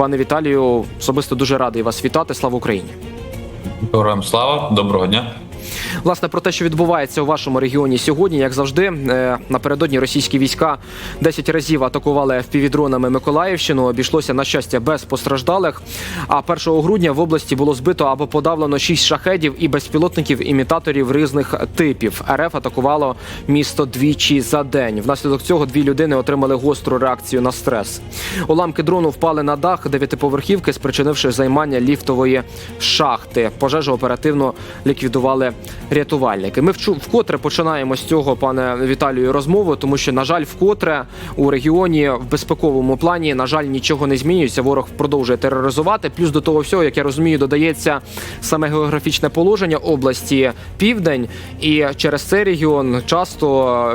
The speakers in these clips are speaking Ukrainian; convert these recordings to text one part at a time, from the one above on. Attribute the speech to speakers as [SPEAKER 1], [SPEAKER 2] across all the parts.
[SPEAKER 1] Пане Віталію, особисто дуже радий вас вітати. Слава Україні!
[SPEAKER 2] Героям слава, доброго дня.
[SPEAKER 1] Власне про те, що відбувається у вашому регіоні сьогодні, як завжди, е, напередодні російські війська 10 разів атакували FPV-дронами Миколаївщину. Обійшлося на щастя без постраждалих. А 1 грудня в області було збито або подавлено 6 шахедів і безпілотників імітаторів різних типів. РФ атакувало місто двічі за день. Внаслідок цього дві людини отримали гостру реакцію на стрес. Уламки дрону впали на дах дев'ятиповерхівки, спричинивши займання ліфтової шахти. Пожежу оперативно ліквідували рятувальники. Ми вкотре починаємо з цього, пане Віталію, розмову, тому що, на жаль, вкотре у регіоні в безпековому плані, на жаль, нічого не змінюється. Ворог продовжує тероризувати. Плюс до того всього, як я розумію, додається саме географічне положення області Південь, і через цей регіон часто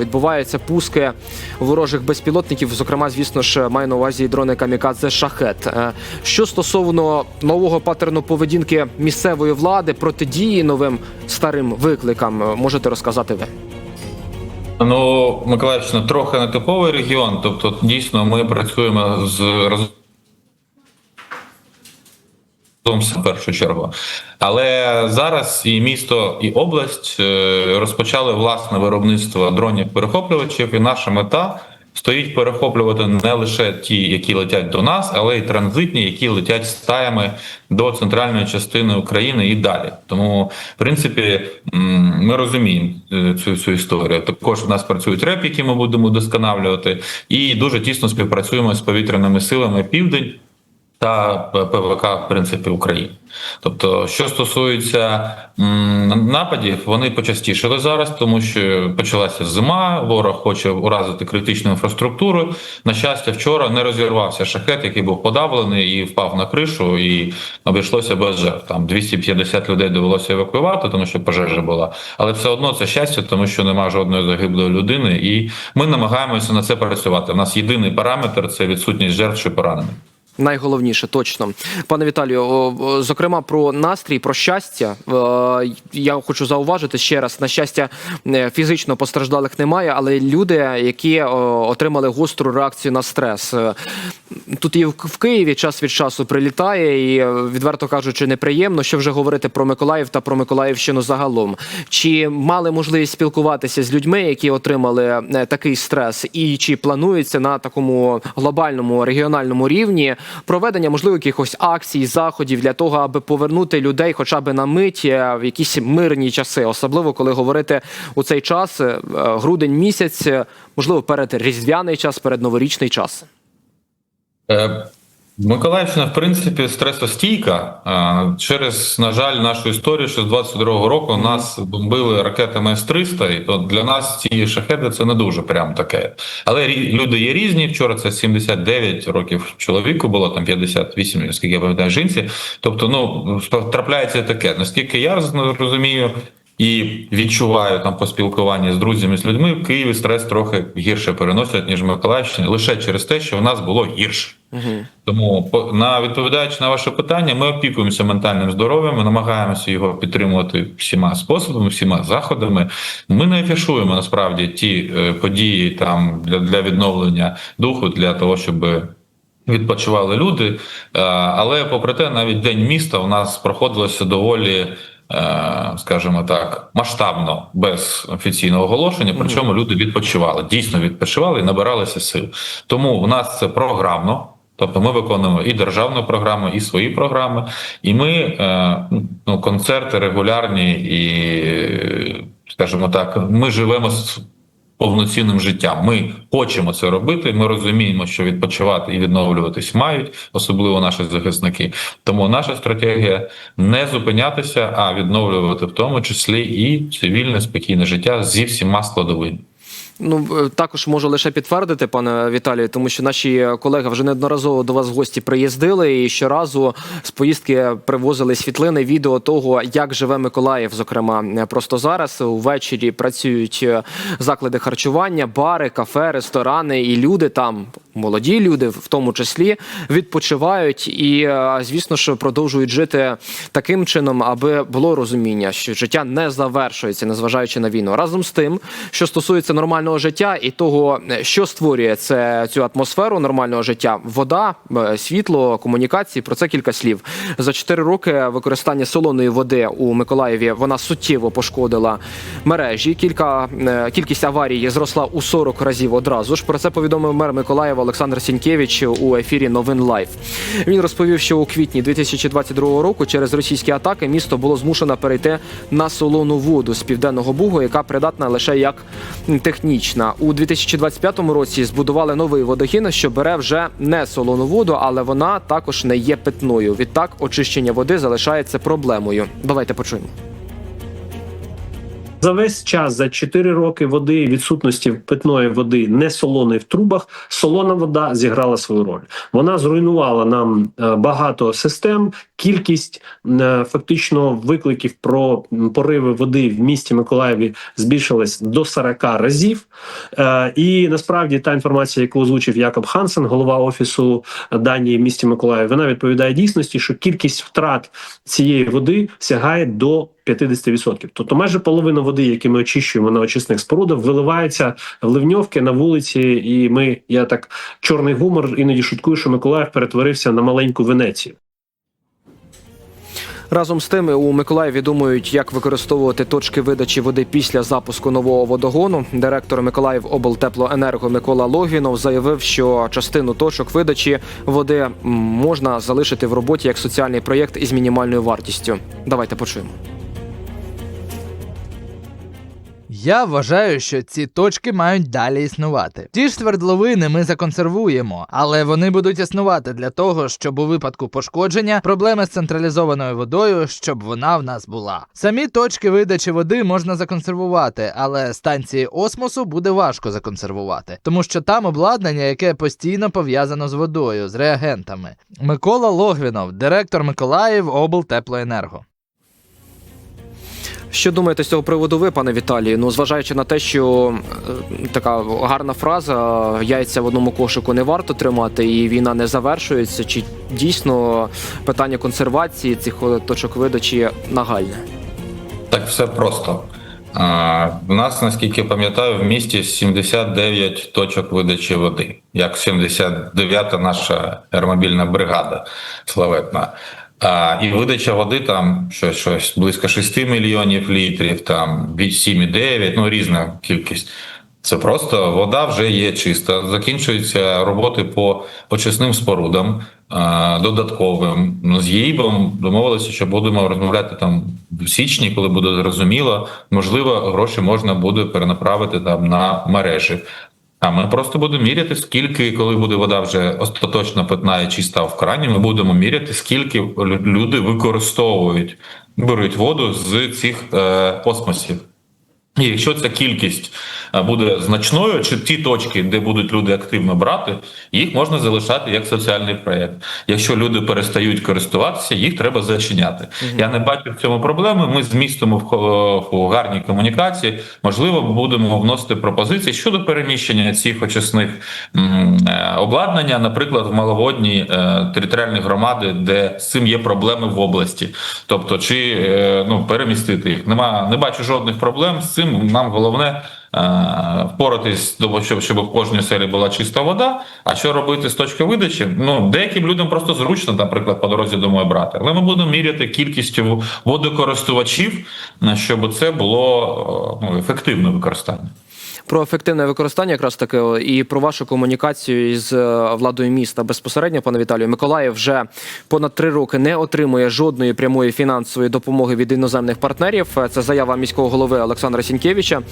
[SPEAKER 1] відбуваються пуски ворожих безпілотників. Зокрема, звісно ж, маю на увазі дрони камікадзе шахет. Е, Що стосовно нового паттерну поведінки місцевої влади протидії новим старим викликам, е, можете розказати ви?
[SPEAKER 2] Ну, Миколаївщина трохи нетиповий регіон, тобто дійсно ми працюємо з разом в першу чергу. Але зараз і місто, і область е, розпочали власне виробництво дронів перехоплювачів, і наша мета стоїть перехоплювати не лише ті, які летять до нас, але й транзитні, які летять стаями до центральної частини України і далі. Тому, в принципі, ми розуміємо е, цю цю історію. Також у нас працюють реп, які ми будемо досконалювати, і дуже тісно співпрацюємо з повітряними силами Південь та ПВК, в принципі, України. Тобто, що стосується нападів, вони почастішили зараз, тому що почалася зима. Ворог хоче уразити критичну інфраструктуру. На щастя, вчора не розірвався шахет, який був подавлений і впав на кришу, і обійшлося без жертв. Там 250 людей довелося евакуювати, тому що пожежа була. Але все одно це щастя, тому що немає жодної загиблої людини, і ми намагаємося на це працювати. У нас єдиний параметр це відсутність жертв чи поранених.
[SPEAKER 1] Найголовніше, точно, пане Віталію. Зокрема, про настрій, про щастя. Е, Я хочу зауважити ще раз: на щастя, е, фізично постраждалих немає, але люди, які отримали гостру реакцію на стрес. Е, Тут і в Києві час від часу прилітає, і е, відверто кажучи, неприємно, що вже говорити про Миколаїв та про Миколаївщину загалом. Чи мали можливість спілкуватися з людьми, які отримали е, такий стрес, і чи планується на такому глобальному регіональному рівні проведення можливо якихось акцій, заходів для того, аби повернути людей, хоча б на мить е, в якісь мирні часи, особливо коли говорити у цей час, е, грудень місяць, е, можливо, перед різдвяний час, перед новорічний час.
[SPEAKER 2] Миколаївщина, в принципі, стресостійка. Через, на жаль, нашу історію, що з 22-го року нас бомбили ракетами С-300, і то для нас ці шахеди це не дуже прям таке. Але люди є різні. Вчора це 79 років чоловіку було, там 58, наскільки я пам'ятаю, жінці. Тобто, ну, трапляється таке. Наскільки я розумію, і відчуваю там по спілкуванні з друзями з людьми в Києві стрес трохи гірше переносять ніж в Миколаївщині, лише через те, що в нас було гірше. Тому на відповідаючи на ваше питання, ми опікуємося ментальним здоров'ям, ми намагаємося його підтримувати всіма способами, всіма заходами. Ми не афішуємо насправді ті е, події там для, для відновлення духу, для того, щоб відпочивали люди. Е, Але попри те, навіть день міста у нас проходилося доволі. Е, Скажімо так, масштабно без офіційного оголошення, причому люди відпочивали, дійсно відпочивали і набиралися сил. Тому в нас це програмно. Тобто ми виконуємо і державну програму, і свої програми, і ми е, ну, концерти регулярні, і, скажімо так, ми живемо повноцінним життям. Ми хочемо це робити. Ми розуміємо, що відпочивати і відновлюватись мають, особливо наші захисники. Тому наша стратегія не зупинятися, а відновлювати в тому числі і цивільне спокійне життя зі всіма складовими.
[SPEAKER 1] Ну е, також можу лише підтвердити, пане Віталію, тому що наші колеги вже неодноразово до вас в гості приїздили і щоразу з поїздки привозили світлини, відео того, як живе Миколаїв. Зокрема, Е, просто зараз увечері працюють е, заклади харчування, бари, кафе, ресторани, і люди там, молоді люди, в тому числі, відпочивають і, звісно ж, продовжують жити таким чином, аби було розуміння, що життя не завершується, незважаючи на війну. Разом з тим, що стосується нормального нормального життя і того, що створює це цю атмосферу нормального життя. Вода, е, світло, комунікації. Про це кілька слів. За 4 роки використання солоної води у Миколаєві вона суттєво пошкодила мережі. Кілька е, кількість аварій зросла у 40 разів одразу ж. Про це повідомив мер Миколаєва Олександр Сінкевич у ефірі Новин Лайв. Він розповів, що у квітні 2022 року через російські атаки місто було змушено перейти на солону воду з південного бугу, яка придатна лише як технічна. У 2025 році збудували новий водогін, що бере вже не солону воду, але вона також не є питною. Відтак очищення води залишається проблемою. Давайте почуємо.
[SPEAKER 3] За весь час за 4 роки води відсутності питної води не солоної в трубах. Солона вода зіграла свою роль. Вона зруйнувала нам е, багато систем. Кількість е, фактично викликів про пориви води в місті Миколаєві збільшилась до 40 разів. Е, І насправді та інформація, яку озвучив Якоб Хансен, голова офісу Данії в місті Миколаїв, вона відповідає дійсності, що кількість втрат цієї води сягає до 50%. Тобто майже половина води, які ми очищуємо на очисних спорудах, виливається в ливньовки на вулиці. І ми, я так чорний гумор, іноді шуткую, що Миколаїв перетворився на маленьку Венецію.
[SPEAKER 1] Разом з тим у Миколаєві думають, як використовувати точки видачі води після запуску нового водогону. Директор Миколаїв облтеплоенерго Микола Логвінов заявив, що частину точок видачі води можна залишити в роботі як соціальний проєкт із мінімальною вартістю. Давайте почуємо.
[SPEAKER 4] Я вважаю, що ці точки мають далі існувати. Ті ж свердловини ми законсервуємо, але вони будуть існувати для того, щоб у випадку пошкодження проблеми з централізованою водою, щоб вона в нас була. Самі точки видачі води можна законсервувати, але станції осмосу буде важко законсервувати, тому що там обладнання, яке постійно пов'язано з водою, з реагентами. Микола Логвінов, директор Миколаїв облтеплоенерго.
[SPEAKER 1] Що думаєте з цього приводу ви, пане Віталію? Ну, зважаючи на те, що е, така гарна фраза яйця в одному кошику не варто тримати, і війна не завершується. Чи дійсно питання консервації цих точок видачі нагальне?
[SPEAKER 2] Так все просто. А, у нас, наскільки пам'ятаю, в місті 79 точок видачі води, як 79-та наша аеромобільна бригада славетна. А, і видача води там щось, щось близько 6 мільйонів літрів, там від 7,9, ну різна кількість. Це просто вода вже є чиста. Закінчуються роботи по очисним спорудам додатковим. Ну, з ЄІБом домовилися, що будемо розмовляти там в січні, коли буде зрозуміло. Можливо, гроші можна буде перенаправити там на мережі. А ми просто будемо міряти, скільки, коли буде вода вже остаточно питна і чиста в крані, ми будемо міряти, скільки люди використовують, беруть воду з цих е, осмосів. І якщо ця кількість е, буде значною, чи ті точки, де будуть люди активно брати, їх можна залишати як соціальний проєкт. Якщо люди перестають користуватися, їх треба зачиняти. Я не бачу в цьому проблеми. Ми змістимо в, хо- в гарній комунікації. Можливо, будемо вносити пропозиції щодо переміщення цих очисних е, обладнання, наприклад, в маловодні е, територіальні громади, де з цим є проблеми в області. Тобто, чи ну перемістити їх. Нема, не бачу жодних проблем з цим. Нам головне. е, Впоратись, щоб, щоб в кожній селі була чиста вода. А що робити з точки видачі? Ну деяким людям просто зручно, наприклад, по дорозі домой брати. Але ми будемо міряти кількістю водокористувачів, щоб це було е, ну, ефективне використання.
[SPEAKER 1] Про ефективне використання, якраз таки, і про вашу комунікацію із е, владою міста безпосередньо, пане Віталію. Миколаїв вже понад три роки не отримує жодної прямої фінансової допомоги від іноземних партнерів. Е, Це заява міського голови Олександра Сінкевича.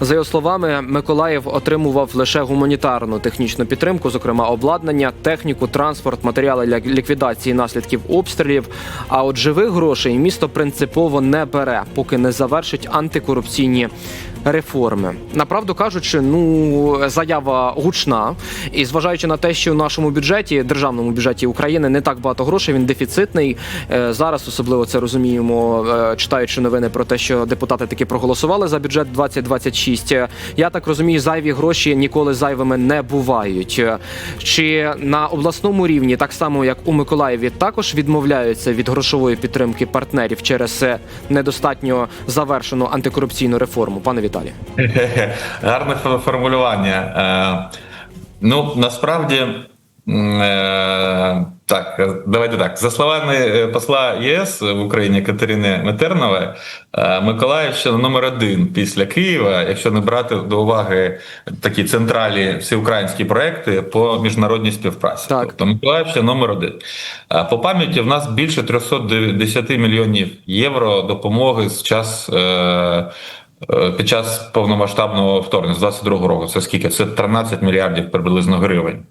[SPEAKER 1] За його словами, Миколаїв отримував лише гуманітарну технічну підтримку, зокрема обладнання, техніку, транспорт, матеріали для ліквідації наслідків обстрілів. А от живих грошей місто принципово не бере, поки не завершить антикорупційні реформи. Направду кажучи, ну заява гучна, і зважаючи на те, що в нашому бюджеті, державному бюджеті України, не так багато грошей, він дефіцитний. Е, Зараз особливо це розуміємо, е, читаючи новини про те, що депутати таки проголосували за бюджет 2026. Е, Я так розумію, зайві гроші ніколи зайвими не бувають. Чи на обласному рівні, так само як у Миколаєві, також відмовляються від грошової підтримки партнерів через е, недостатньо завершену антикорупційну реформу, пане? Віталій.
[SPEAKER 2] Гарне формулювання. Е, ну, насправді, е, так, давайте так. За словами е, посла ЄС в Україні Катерини Метернової, Миколаївщина номер один після Києва, якщо не брати до уваги такі централі всеукраїнські проекти по міжнародній співпраці.
[SPEAKER 1] Так.
[SPEAKER 2] Тобто Миколаївщина номер один. По пам'яті в нас більше 310 мільйонів євро допомоги з час. Е, під час повномасштабного вторгнення з 22 року. Це скільки? Це 13 мільярдів приблизно гривень.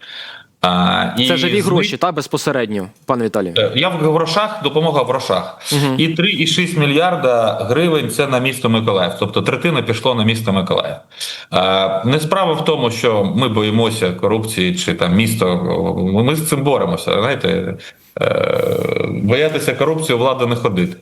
[SPEAKER 2] А, і
[SPEAKER 1] Це живі
[SPEAKER 2] з
[SPEAKER 1] гроші, та безпосередньо, пане Віталію.
[SPEAKER 2] Е, Я в грошах, допомога в грошах. І 3,6 мільярда гривень це на місто Миколаїв. Тобто третина пішло на місто Миколаїв. Е, Не справа в тому, що ми боїмося корупції чи там місто. Ми з цим боремося. Знаєте, боятися корупції влада не ходити.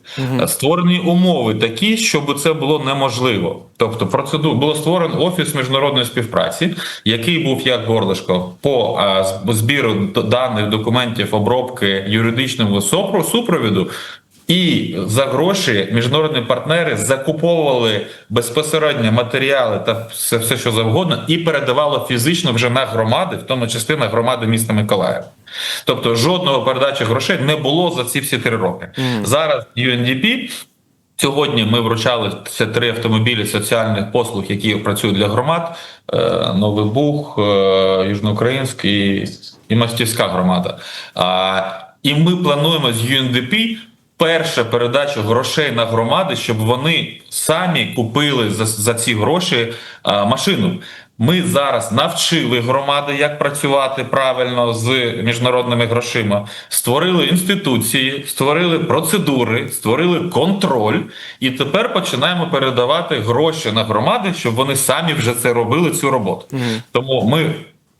[SPEAKER 2] Створені умови такі, щоб це було неможливо. Тобто, процедур було створено офіс міжнародної співпраці, який був як горлишко по е, збіру даних документів, обробки юридичного супровіду. І за гроші міжнародні партнери закуповували безпосередньо матеріали та все, все що завгодно, і передавало фізично вже на громади, в тому числі на громади міста Миколаїв. Тобто жодного передачі грошей не було за ці всі три роки. Зараз UNDP Сьогодні ми вручали це три автомобілі соціальних послуг, які працюють для громад: е, Новий Буг, е, Южноукраїнськ і, і Мастівська громада. І ми плануємо з UNDP перше передачу грошей на громади, щоб вони самі купили за, за ці гроші а, машину. Ми зараз навчили громади, як працювати правильно з міжнародними грошима, створили інституції, створили процедури, створили контроль, і тепер починаємо передавати гроші на громади, щоб вони самі вже це робили цю роботу. Тому ми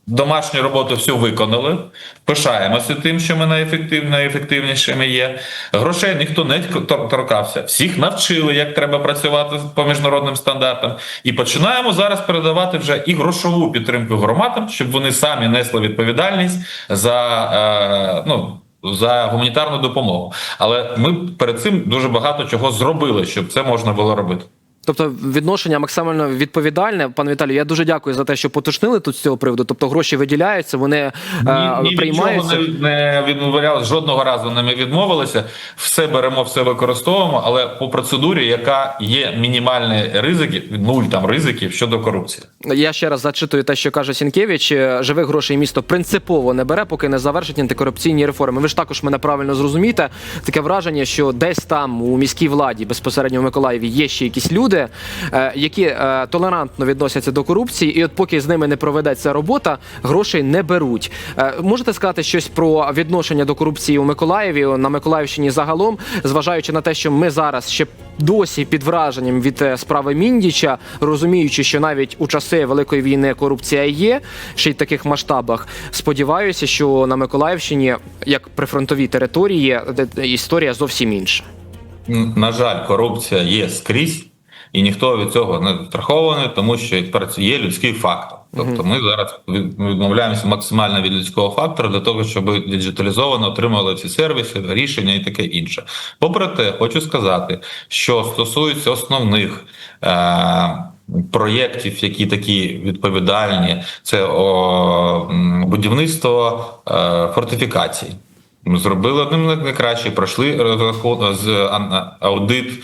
[SPEAKER 2] домашню роботу всю виконали. Пишаємося тим, що ми найефектив, найефективнішими є. Грошей ніхто не тор- торкався. Всіх навчили, як треба працювати по міжнародним стандартам. І починаємо зараз передавати вже і грошову підтримку громадам, щоб вони самі несли відповідальність за. Е, ну, за гуманітарну допомогу, але ми перед цим дуже багато чого зробили, щоб це можна було робити.
[SPEAKER 1] Тобто відношення максимально відповідальне. Пане Віталію, я дуже дякую за те, що поточнили тут з цього приводу. Тобто гроші виділяються, вони е,
[SPEAKER 2] Ні, ні
[SPEAKER 1] приймаються.
[SPEAKER 2] не, не відмовлялися, жодного разу не ми відмовилися. Все беремо, все використовуємо, але по процедурі, яка є мінімальні ризики, нуль там ризиків щодо корупції.
[SPEAKER 1] Я ще раз зачитую те, що каже Сінкевич. Е, Живих грошей місто принципово не бере, поки не завершить антикорупційні реформи. Ви ж також мене правильно зрозумієте. Таке враження, що десь там у міській владі, безпосередньо в Миколаєві, є ще якісь люди, е, які е, толерантно відносяться до корупції, і от поки з ними не проведеться робота, грошей не беруть. Е, Можете сказати щось про відношення до корупції у Миколаєві на Миколаївщині загалом, зважаючи на те, що ми зараз ще досі під враженням від справи Міндіча, розуміючи, що навіть у часи великої війни корупція є, ще й в таких масштабах. Сподіваюся, що на Миколаївщині, як прифронтовій території, історія зовсім інша.
[SPEAKER 2] На жаль, корупція є скрізь, і ніхто від цього не страхований, тому що є людський фактор. Тобто ми зараз відмовляємося максимально від людського фактора для того, щоб діджиталізовано отримували всі сервіси, рішення і таке інше. Попри те, хочу сказати, що стосується основних. Е- Проєктів, які такі відповідальні, це о, будівництво е, фортифікацій. Зробили одним з найкращих, пройшли з аудит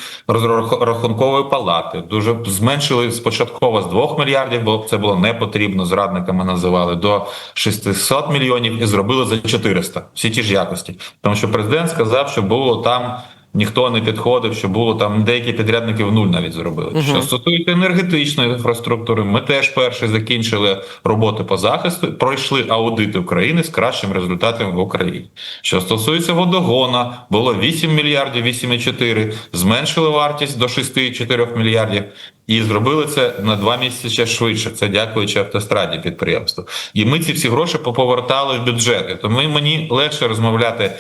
[SPEAKER 2] рахункової палати. Дуже зменшили спочатково з 2 мільярдів, бо це було не потрібно. Зрадниками називали до 600 мільйонів і зробили за 400. Всі ті ж якості. Тому що президент сказав, що було там. Ніхто не підходив, що було там деякі підрядники в нуль навіть зробили. Що стосується енергетичної інфраструктури, ми теж перші закінчили роботи по захисту, пройшли аудити України з кращим результатом в Україні. Що стосується водогона, було 8 мільярдів, 8,4, зменшили вартість до 6,4 мільярдів. І зробили це на два місяці швидше. Це дякуючи автостраді підприємству. І ми ці всі гроші поповертали в бюджети. Тому мені легше розмовляти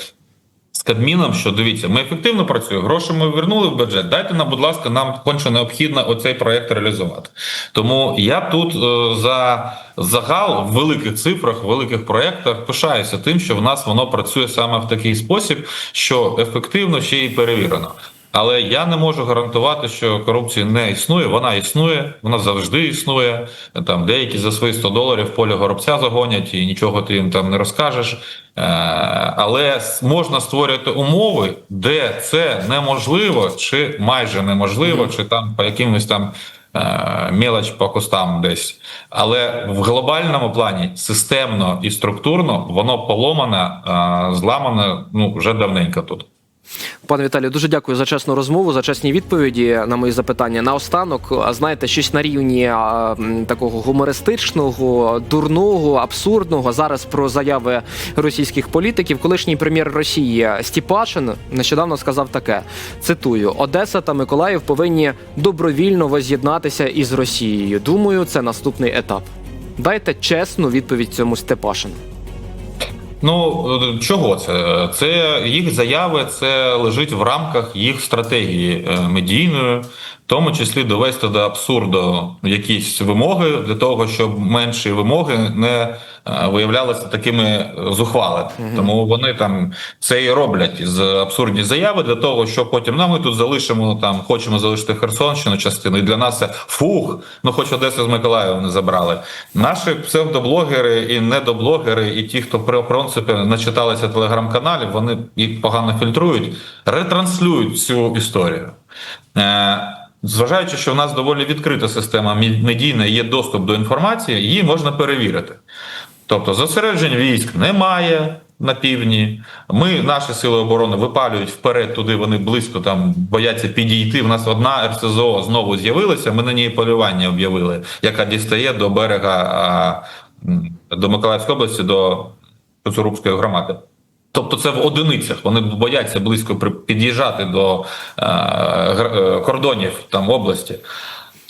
[SPEAKER 2] з Кабміном, що дивіться, ми ефективно працюємо, гроші ми вернули в бюджет. Дайте нам, будь ласка, нам конче необхідно оцей проект реалізувати. Тому я тут е, за загал в великих цифрах, в великих проєктах пишаюся тим, що в нас воно працює саме в такий спосіб, що ефективно ще й перевірено. Але я не можу гарантувати, що корупція не існує. Вона існує, вона завжди існує. Там деякі за свої 100 доларів поле горобця загонять і нічого ти їм там не розкажеш. Е, Але можна створювати умови, де це неможливо, чи майже неможливо, чи там по якимось там е, мелоч по кустам десь. Але в глобальному плані системно і структурно воно поломане, е, зламане ну вже давненько тут.
[SPEAKER 1] Пане Віталію, дуже дякую за чесну розмову, за чесні відповіді на мої запитання. Наостанок, знаєте, щось на рівні такого гумористичного, дурного, абсурдного. Зараз про заяви російських політиків. Колишній прем'єр Росії Стіпашин нещодавно сказав таке: цитую: Одеса та Миколаїв повинні добровільно воз'єднатися із Росією. Думаю, це наступний етап. Дайте чесну відповідь цьому Степашину.
[SPEAKER 2] Ну е, чого це? Це їх заяви, це лежить в рамках їх стратегії е, медійної, в тому числі довести до абсурду якісь вимоги для того, щоб менші вимоги не виявлялися такими зухвалими. Тому вони там це і роблять з абсурдні заяви для того, що потім ну, ми тут залишимо там, хочемо залишити Херсонщину частину. І для нас це фух. Ну хоч Одесу з Миколаєва не забрали. Наші псевдоблогери і недоблогери, і ті, хто при принципі начиталися телеграм-каналів, вони їх погано фільтрують, ретранслюють цю історію. Е, Зважаючи, що в нас доволі відкрита система медійна, є доступ до інформації, її можна перевірити. Тобто зосереджень військ немає на півдні. Ми, наші сили оборони, випалюють вперед туди. Вони близько там бояться підійти. У нас одна РСЗО знову з'явилася. Ми на ній полювання об'явили, яка дістає до берега до Миколаївської області, до Коцурубської громади. Тобто це в одиницях. Вони бояться близько під'їжджати до е, е, кордонів там області.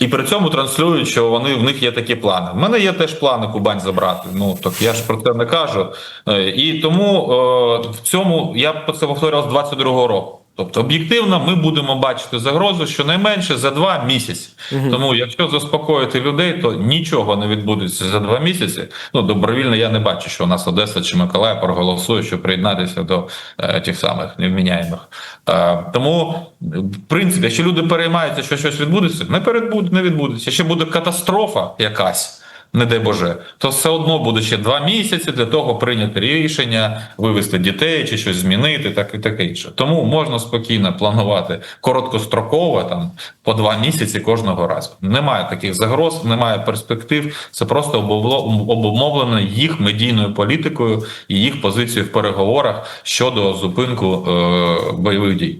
[SPEAKER 2] І при цьому транслюють, що вони в них є такі плани. В мене є теж плани Кубань забрати. Ну так я ж про це не кажу. Е, І тому е, в цьому я це повторював з 22-го року. Тобто, об'єктивно, ми будемо бачити загрозу щонайменше за два місяці. Тому, якщо заспокоїти людей, то нічого не відбудеться за два місяці. Ну добровільно я не бачу, що у нас Одеса чи Миколаїв проголосує, щоб приєднатися до е, тих самих невміняємих. Е, тому, в принципі, якщо люди переймаються, що щось відбудеться, не передбуде, не відбудеться. Якщо буде катастрофа якась. Не дай Боже, то все одно буде ще два місяці для того прийняти рішення, вивести дітей чи щось змінити, так і таке інше. Тому можна спокійно планувати короткостроково, там по два місяці кожного разу. Немає таких загроз, немає перспектив. Це просто обумовлено- їх медійною політикою і їх позицією в переговорах щодо зупинку е, бойових дій.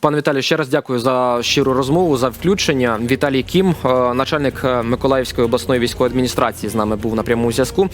[SPEAKER 1] Пане Віталію, ще раз дякую за щиру розмову, за включення. Віталій Кім, е, начальник е, Миколаївської обласної військової адміністрації, з нами був на прямому зв'язку.